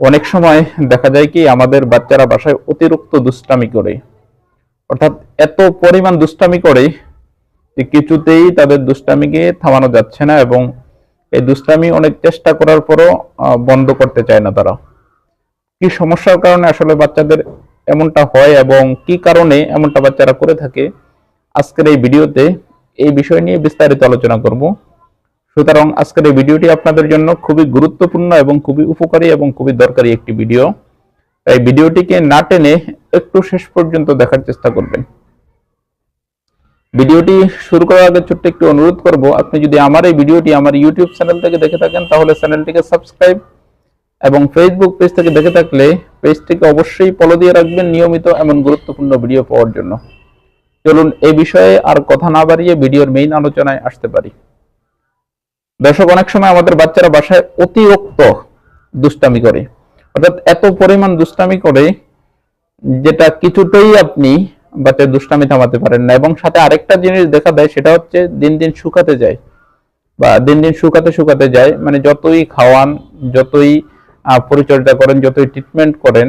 অনেক সময় দেখা যায় কি আমাদের বাচ্চারা বাসায় অতিরিক্ত দুষ্টামি করে। অর্থাৎ এত পরিমাণ দুষ্টামি করে যে কিছুতেই তাদের দুষ্টামিকে থামানো যাচ্ছে না এবং এই দুষ্টামি অনেক চেষ্টা করার পরও বন্ধ করতে চায় না তারা। কি সমস্যার কারণে আসলে বাচ্চাদের এমনটা হয় এবং কি কারণে এমনটা বাচ্চারা করে থাকে, আজকের এই ভিডিওতে এই বিষয় নিয়ে বিস্তারিত আলোচনা করব। সুতরাং আজকের এই ভিডিওটি আপনাদের জন্য খুবই গুরুত্বপূর্ণ এবং খুবই উপকারী এবং খুবই দরকারি একটি ভিডিও। তাই ভিডিওটিকে না টেনে একটু শেষ পর্যন্ত দেখার চেষ্টা করবেন। ভিডিওটি শুরু করার আগে ছোট্ট একটু অনুরোধ করব, আপনি যদি আমার এই ভিডিওটি আমার ইউটিউব চ্যানেল থেকে দেখে থাকেন, তাহলে চ্যানেলটিকে সাবস্ক্রাইব এবং ফেসবুক পেজ থেকে দেখে থাকলে পেজটিকে অবশ্যই ফলো দিয়ে রাখবেন নিয়মিত এমন গুরুত্বপূর্ণ ভিডিও পাওয়ার জন্য। চলুন, এ বিষয়ে আর কথা না বাড়িয়ে ভিডিওর মেইন আলোচনায় আসতে পারি। দর্শক, অনেক সময় আমাদের বাচ্চারা বাসায় অতিরিক্ত দুষ্টামি করে। অর্থাৎ এত পরিমাণ দুষ্টামি করে যেটা কিছুতেই আপনি বাচ্চার দুষ্টামি থামাতে পারেন না। এবং সাথে আরেকটা জিনিস দেখা দেয়, সেটা হচ্ছে দিন দিন শুকাতে যায় বা দিন দিন শুকাতে শুকাতে যায়। মানে যতই খাওয়ান, যতই পরিচর্যা করেন, যতই ট্রিটমেন্ট করেন,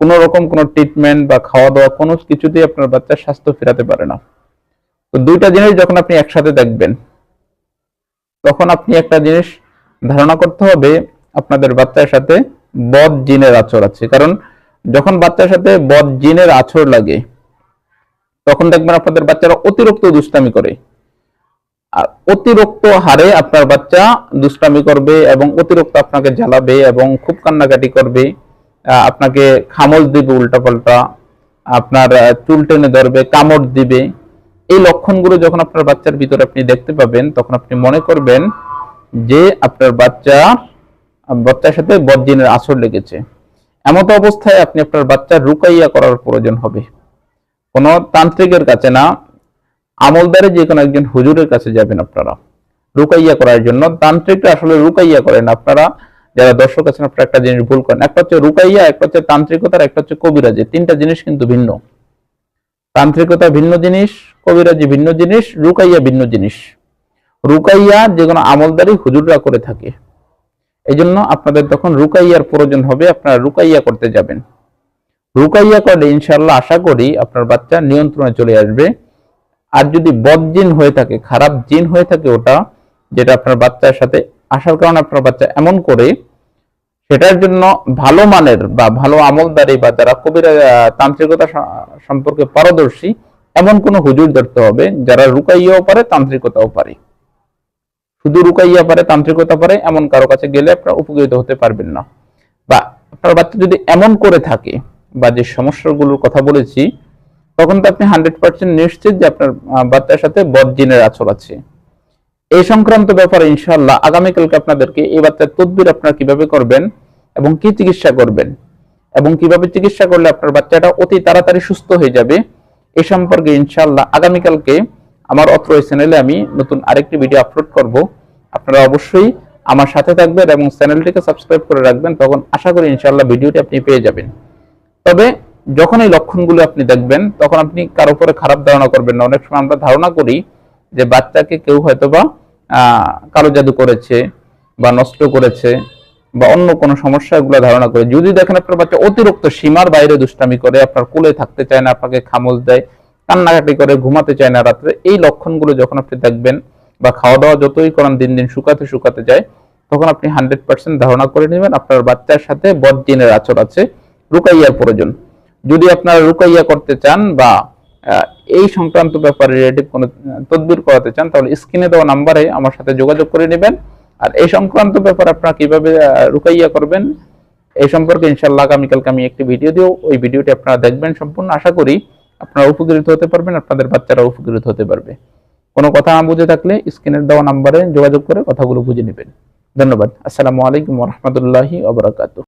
কোনো রকম কোনো ট্রিটমেন্ট বা খাওয়া দাওয়া কোনো কিছুতেই আপনার বাচ্চার স্বাস্থ্য ফেরাতে পারে না। তো দুইটা জিনিস যখন আপনি একসাথে দেখবেন তখন আপনি একটা জিনিস ধারণা করতে হবে, আপনাদের বাচ্চার সাথে বদ জিনের আচর আছে। কারণ যখন বাচ্চার সাথে বদ জিনের আচর লাগে, তখন দেখবেন আপনাদের বাচ্চারা অতিরিক্ত দুষ্টামি করে। আর অতিরিক্ত হারে আপনার বাচ্চা দুষ্টামি করবে এবং অতিরিক্ত আপনাকে জ্বালাবে এবং খুব কান্নাকাটি করবে। আপনাকে খামল দিবে উল্টাপাল্টা, আপনার চুল টেনে ধরবে, কামড় দিবে। লক্ষণগুলো যখন আপনার বাচ্চার ভিতরে আপনি দেখতে পাবেন, তখন আপনি মনে করবেন যে আপনার বাচ্চা, বাচ্চার সাথে বদজিনের আসর লেগেছে। এমত অবস্থায় আপনি আপনার বাচ্চার রুকাইয়া করার প্রয়োজন হবে। কোনো তান্ত্রিকের কাছে না, আমলদারে যে কোনো একজন হুজুরের কাছে যাবেন আপনারা। রুকাইয়া করার জন্য। তান্ত্রিকরা আসলে রুকাইয়া করেন আপনারা যারা দর্শক আছেন, আপনারা একটা জিনিস ভুল করেন। একটা হচ্ছে রুকাইয়া, একটা হচ্ছে তান্ত্রিকতার, একটা হচ্ছে কবিরাজি তিনটা জিনিস কিন্তু ভিন্ন। তান্ত্রিকতা ভিন্ন জিনিস, কবিরাজি ভিন্ন জিনিস, রুকাইয়া ভিন্ন জিনিস। রুকাইয়া যে কোনো আমলদারি হুজুররা করে থাকে। এই জন্য আপনাদের তখন রুকাইয়ার প্রয়োজন হবে, আপনারা রুকাইয়া করতে যাবেন। রুকাইয়া করলে ইনশাল্লাহ আশা করি আপনার বাচ্চা নিয়ন্ত্রণে চলে আসবে। আর যদি বদ জিন হয়ে থাকে, খারাপ জিন হয়ে থাকে ওটা, যেটা আপনার বাচ্চার সাথে আসার কারণে আপনার বাচ্চা এমন করে সেটার জন্য ভালো মানের বা ভালো আমলদারি বা যারা কবিরা তান্ত্রিকতা সম্পর্কে পারদর্শী, এমন কোন হুজুর ধরতে হবে যারা রুকাইয়াও পারে, তান্ত্রিকতাও পারে। শুধু রুকাইয়া পারে, তান্ত্রিকতা পারে, এমন কারও কাছে গেলে আপনারা উপকৃত হতে পারবেন না। বা আপনার বাচ্চা যদি এমন করে থাকে, বা যে সমস্যাগুলোর কথা বলেছি, তখন তো আপনি হান্ড্রেড পার্সেন্ট নিশ্চিত যে আপনার বাচ্চার সাথে বদ জিনের আচর আছে। এই সংক্রান্ত ব্যাপারে ইনশাল্লাহ আগামীকালকে আপনাদেরকে এই বাচ্চার তদবির আপনারা কীভাবে করবেন এবং কি চিকিৎসা করবেন? এবং কীভাবে চিকিৎসা করলে আপনার বাচ্চাটা অতি তাড়াতাড়ি সুস্থ হয়ে যাবে? এ সম্পর্কে ইনশাআল্লাহ আগামীকালকে আমার অত্র চ্যানেলে আমি নতুন আরেকটি ভিডিও আপলোড করব। আপনারা অবশ্যই আমার সাথে থাকবেন এবং চ্যানেলটিকে সাবস্ক্রাইব করে রাখবেন, তখন আশা করি ইনশাআল্লাহ ভিডিওটি আপনি পেয়ে যাবেন। তবে যখন এই লক্ষণগুলো আপনি দেখবেন, তখন আপনি কারও উপরে খারাপ ধারণা করবেন না। অনেক সময় আমরা ধারণা করি যে বাচ্চাকে কেউ হয়তোবা কালো জাদু করেছে বা নষ্ট করেছে। বা অন্য কোনো সমস্যা এগুলো ধারণা করে। যদি দেখেন আপনার বাচ্চা অতিরিক্ত সীমার বাইরে দুষ্টামি করে, আপনার কোলে থাকতে চায় না, আপনাকে খামোজ দেয়, কান্নাকাটি করে, ঘুমাতে চায় না রাত্রে, এই লক্ষণগুলো যখন আপনি দেখবেন বা খাওয়া দাওয়া যতই করান, দিন দিন শুকাতে শুকাতে যায়, তখন আপনি হান্ড্রেড পার্সেন্ট ধারণা করে নেবেন আপনার বাচ্চার সাথে বদজিনের আচর আছে, রুকাইয়ার প্রয়োজন। যদি আপনারা রুকাইয়া করতে চান বা এই সংক্রান্ত ব্যাপারে রিলেটিভ কোনো তদবির করাতে চান, তাহলে স্ক্রিনে দেওয়া নাম্বারে আমার সাথে যোগাযোগ করে নেবেন। আর এই সংক্রান্ত ব্যাপার আপনারা কীভাবে রুকাইয়া করবেন, এই সম্পর্কে ইনশাল্লাহ আগামীকালকে আমি একটি ভিডিও দিও ওই ভিডিওটি আপনারা দেখবেন সম্পূর্ণ। আশা করি আপনারা উপকৃত হতে পারবেন, আপনাদের বাচ্চারা উপকৃত হতে পারবে। কোনো কথা না বুঝে থাকলে স্ক্রিনের দেওয়া নাম্বারে যোগাযোগ করে কথাগুলো বুঝে নেবেন। ধন্যবাদ। আসসালামু আলাইকুম রহমতুল্লাহি ওবরাকাতু